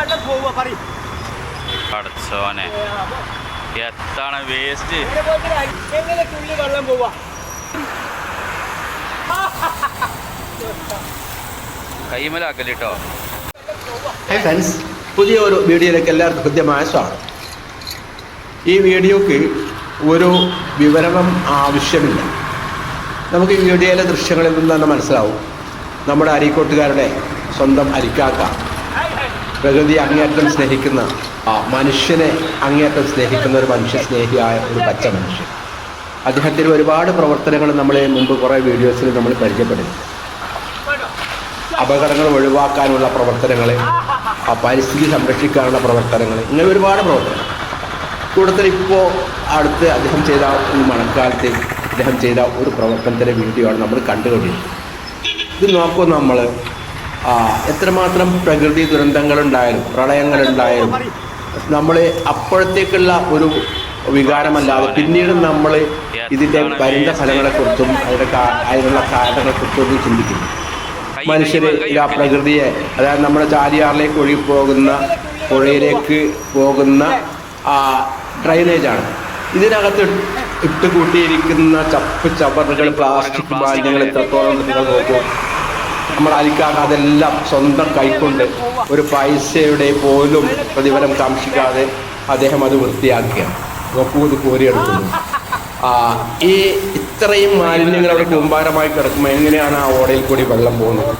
വെള്ളം പോവുക പറയും പടച്ചോനെ എത്താണ് വേസ്റ്റ്? എങ്ങനെ തുള്ളി വെള്ളം പോവാ കൈമലാക്കല്ലോ ഹേ ഫ്രണ്ട്സ് പുതിയ ഒരു വീഡിയോയിലേക്ക് എല്ലാവർക്കും ഹൃദ്യമായ സ്വാഗതം. ഈ വീഡിയോക്ക് ഒരു വിവരണം ആവശ്യമില്ല. നമുക്ക് ഈ വീഡിയോയിലെ ദൃശ്യങ്ങളിൽ നിന്ന് തന്നെ മനസ്സിലാവും. നമ്മുടെ അരീക്കോട്ടുകാരുടെ സ്വന്തം അരിക്കാക്ക. പ്രകൃതി അങ്ങേയറ്റം സ്നേഹിക്കുന്ന ആ, മനുഷ്യനെ അങ്ങേയറ്റം സ്നേഹിക്കുന്ന ഒരു മനുഷ്യ സ്നേഹിയായ ഒരു പച്ച മനുഷ്യൻ. അദ്ദേഹത്തിന് ഒരുപാട് പ്രവർത്തനങ്ങൾ നമ്മൾ മുമ്പ് കുറേ വീഡിയോസിൽ നമ്മൾ പരിചയപ്പെടുന്നു അപകടങ്ങൾ ഒഴിവാക്കാനുള്ള പ്രവർത്തനങ്ങൾ ആ പരിസ്ഥിതി സംരക്ഷിക്കാനുള്ള പ്രവർത്തനങ്ങൾ ഇങ്ങനെ ഒരുപാട് പ്രവർത്തനങ്ങൾ. കൂടുതൽ ഇപ്പോൾ അടുത്ത് അദ്ദേഹം ചെയ്ത ഈ മഴക്കാലത്ത് അദ്ദേഹം ചെയ്ത ഒരു പ്രവർത്തനത്തിന്റെ വീഡിയോ ആണ് നമ്മൾ കണ്ടുകൊണ്ടിരിക്കുന്നത്. ഇത് നോക്കും നമ്മൾ എത്രമാത്രം പ്രകൃതി ദുരന്തങ്ങളുണ്ടായാലും പ്രളയങ്ങളുണ്ടായാലും നമ്മൾ അപ്പോഴത്തേക്കുള്ള ഒരു വികാരമല്ലാതെ പിന്നീട് നമ്മൾ ഇതിന്റെ പരിണിത ഫലങ്ങളെക്കുറിച്ചും അതിന്റെ അതിനുള്ള കാരണങ്ങളെക്കുറിച്ചൊന്നും ചിന്തിക്കുന്നു. മനുഷ്യർ ആ പ്രകൃതിയെ അതായത് നമ്മുടെ ചാലിയാറിലേക്ക് ഒഴുകി പോകുന്ന പുഴയിലേക്ക് പോകുന്ന ആ ഡ്രൈനേജാണ്. ഇതിനകത്ത് ഇട്ട് കൂട്ടിയിരിക്കുന്ന ചപ്പ് ചവറുകൾ പ്ലാസ്റ്റിക് മാലിന്യങ്ങൾ എത്രത്തോളം നിങ്ങൾ നോക്കൂ. നമ്മൾ അരിക്കാതെ അതെല്ലാം സ്വന്തം കൈക്കൊണ്ട് ഒരു പൈസയുടെ പോലും പ്രതിഫലം കാക്ഷിക്കാതെ അദ്ദേഹം അത് വൃത്തിയാക്കുകയാണ്. നോക്കൂ അത് കോരിയെടുക്കുന്നു. ആ ഈ ഇത്രയും മാലിന്യങ്ങൾ അവിടെ കൂമ്പാരമായി കിടക്കുമ്പോൾ എങ്ങനെയാണ് ആ ഓടയിൽ കൂടി വെള്ളം പോകുന്നത്?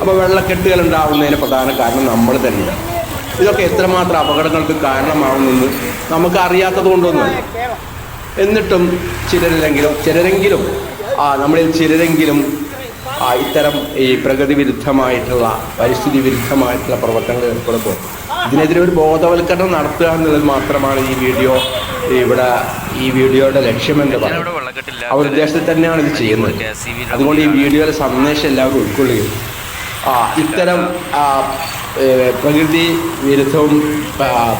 അപ്പോൾ വെള്ളക്കെട്ടുകൾ ഉണ്ടാവുന്നതിന് പ്രധാന കാരണം നമ്മൾ തന്നെയാണ്. ഇതൊക്കെ എത്രമാത്രം അപകടങ്ങൾക്ക് കാരണമാവുമെന്ന് നമുക്ക് അറിയാത്തത് കൊണ്ടൊന്നും എന്നിട്ടും ചിലരെങ്കിലും ചിലരെങ്കിലും ആ നമ്മളിൽ ചിലരെങ്കിലും ഇത്തരം ഈ പ്രകൃതി വിരുദ്ധമായിട്ടുള്ള പരിസ്ഥിതി വിരുദ്ധമായിട്ടുള്ള പ്രവർത്തനങ്ങൾ ഏർപ്പെടുമ്പോൾ ഇതിനെതിരെ ഒരു ബോധവൽക്കരണം നടത്തുക എന്നുള്ളത് മാത്രമാണ് ഈ വീഡിയോ ഇവിടെ ഈ വീഡിയോയുടെ ലക്ഷ്യമെന്ന് പറയുന്നത്. ആ ഉദ്ദേശത്തിൽ തന്നെയാണ് ഇത് ചെയ്യുന്നത്. അതുകൊണ്ട് ഈ വീഡിയോയിലെ സന്ദേശം എല്ലാവരും ഉൾക്കൊള്ളുകയും ആ ഇത്തരം പ്രകൃതി വിരുദ്ധവും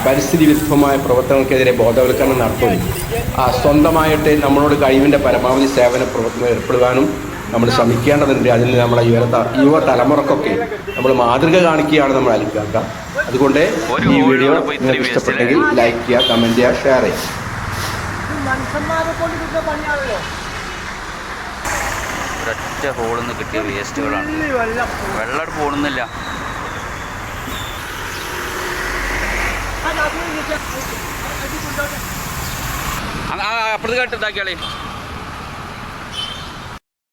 പരിസ്ഥിതി വിരുദ്ധവുമായ പ്രവർത്തനങ്ങൾക്കെതിരെ ബോധവൽക്കരണം നടത്തുകയും സ്വന്തമായിട്ട് നമ്മളോട് കഴിവിന്റെ പരമാവധി സേവന പ്രവർത്തനം ഏർപ്പെടുവാനും നമ്മൾ ശ്രമിക്കേണ്ടതുണ്ട്. അതിൽ നമ്മുടെ യുവ യുവ തലമുറക്കൊക്കെ നമ്മൾ മാതൃക കാണിക്കുകയാണ് നമ്മൾ അലിക്കാക്ക അതുകൊണ്ട് ഈ വീഡിയോ നിങ്ങൾക്ക് ഇഷ്ടപ്പെട്ടെങ്കിൽ ലൈക്ക് ചെയ്യുക കമന്റ് ചെയ്യുക ഷെയർ ചെയ്യുക. ഒരൊറ്റ ഹോളിൽ നിന്ന് കിട്ടിയ വേസ്റ്റുകളാണ് വെള്ളം പോണുന്നില്ല. അപ്പുറത്ത് കേട്ട് ഇതാക്കിയാളേ